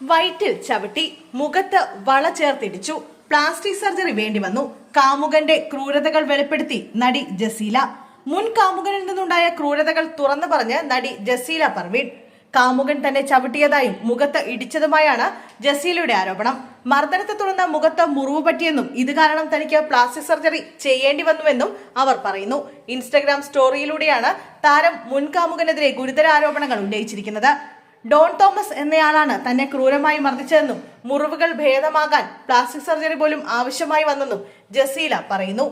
വയറ്റിൽ ചവിട്ടി മുഖത്ത് വള ചേർത്തിടിച്ചു. പ്ലാസ്റ്റിക് സർജറി വേണ്ടി വന്നു കാമുകന്റെ ക്രൂരതകൾ വെളിപ്പെടുത്തി നടി ജസീല. മുൻ കാമുകനിൽ നിന്നുണ്ടായ ക്രൂരതകൾ തുറന്നു പറഞ്ഞ് നടി ജസീല പർവീൺ. കാമുകൻ തന്നെ ചവിട്ടിയതായും മുഖത്ത് ഇടിച്ചതുമായാണ് ജസീലയുടെ ആരോപണം. മർദ്ദനത്തെ തുടർന്ന് മുഖത്ത് മുറിവ് പറ്റിയെന്നും ഇത് കാരണം തനിക്ക് പ്ലാസ്റ്റിക് സർജറി ചെയ്യേണ്ടി വന്നുവെന്നും അവർ പറയുന്നു. ഇൻസ്റ്റഗ്രാം സ്റ്റോറിയിലൂടെയാണ് താരം മുൻ കാമുകനെതിരെ ഗുരുതര ആരോപണങ്ങൾ ഉന്നയിച്ചിരിക്കുന്നത്. ഡോൺ തോമസ് എന്നയാളാണ് തന്നെ ക്രൂരമായി മർദ്ദിച്ചതെന്നും മുറിവുകൾ ഭേദമാകാൻ പ്ലാസ്റ്റിക് സർജറി പോലും ആവശ്യമായി വന്നെന്നും ജസീല പറയുന്നു.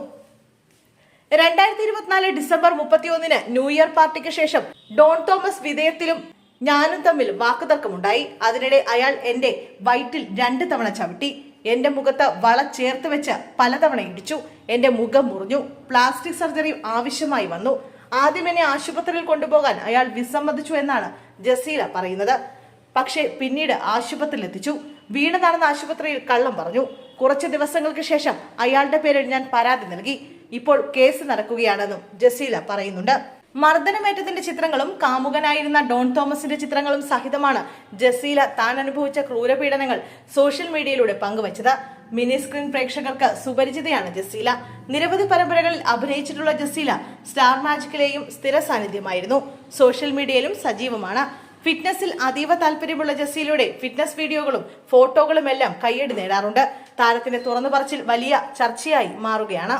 രണ്ടായിരത്തി ഇരുപത്തിനാല് ഡിസംബർ മുപ്പത്തിയൊന്നിന് ന്യൂ ഇയർ പാർട്ടിക്ക് ശേഷം ഡോൺ തോമസ് വിധേയത്തിലും ഞാനും തമ്മിൽ വാക്കുതർക്കമുണ്ടായി. അതിനിടെ അയാൾ എന്റെ വയറ്റിൽ രണ്ട് തവണ ചവിട്ടി. എന്റെ മുഖത്ത് വള ചേർത്ത് വെച്ച് പലതവണ ഇടിച്ചു. എന്റെ മുഖം മുറിഞ്ഞു. പ്ലാസ്റ്റിക് സർജറി ആവശ്യമായി വന്നു. ആദ്യം എന്നെ ആശുപത്രിയിൽ കൊണ്ടുപോകാൻ അയാൾ വിസമ്മതിച്ചു എന്നാണ് ജസീല പറയുന്നത്. പക്ഷേ പിന്നീട് ആശുപത്രിയിൽ എത്തിച്ചു വീണ് നടന്ന ആശുപത്രിയിൽ കള്ളം പറഞ്ഞു. കുറച്ച് ദിവസങ്ങൾക്ക് ശേഷം അയാളുടെ പേരിൽ ഞാൻ പരാതി നൽകി. ഇപ്പോൾ കേസ് നടക്കുകയാണെന്നും ജസീല പറയുന്നുണ്ട്. മർദ്ദനമേറ്റത്തിന്റെ ചിത്രങ്ങളും കാമുകനായിരുന്ന ഡോൺ തോമസിന്റെ ചിത്രങ്ങളും സഹിതമാണ് ജസീല താൻ അനുഭവിച്ച ക്രൂരപീഡനങ്ങൾ സോഷ്യൽ മീഡിയയിലൂടെ പങ്കുവച്ചത്. മിനി സ്ക്രീൻ പ്രേക്ഷകർക്ക് സുപരിചിതയാണ് ജസീല. നിരവധി പരമ്പരകളിൽ അഭിനയിച്ചിട്ടുള്ള ജസീല സ്റ്റാർ മാജിക്കിലെയും സ്ഥിര സാന്നിധ്യമായിരുന്നു. സോഷ്യൽ മീഡിയയിലും സജീവമാണ്. ഫിറ്റ്നസിൽ അതീവ താല്പര്യമുള്ള ജസീലയുടെ ഫിറ്റ്നസ് വീഡിയോകളും ഫോട്ടോകളും എല്ലാം കയ്യടി നേടാറുണ്ട്. താരത്തിന്റെ തുറന്നു പറച്ചിൽ വലിയ ചർച്ചയായി മാറുകയാണ്.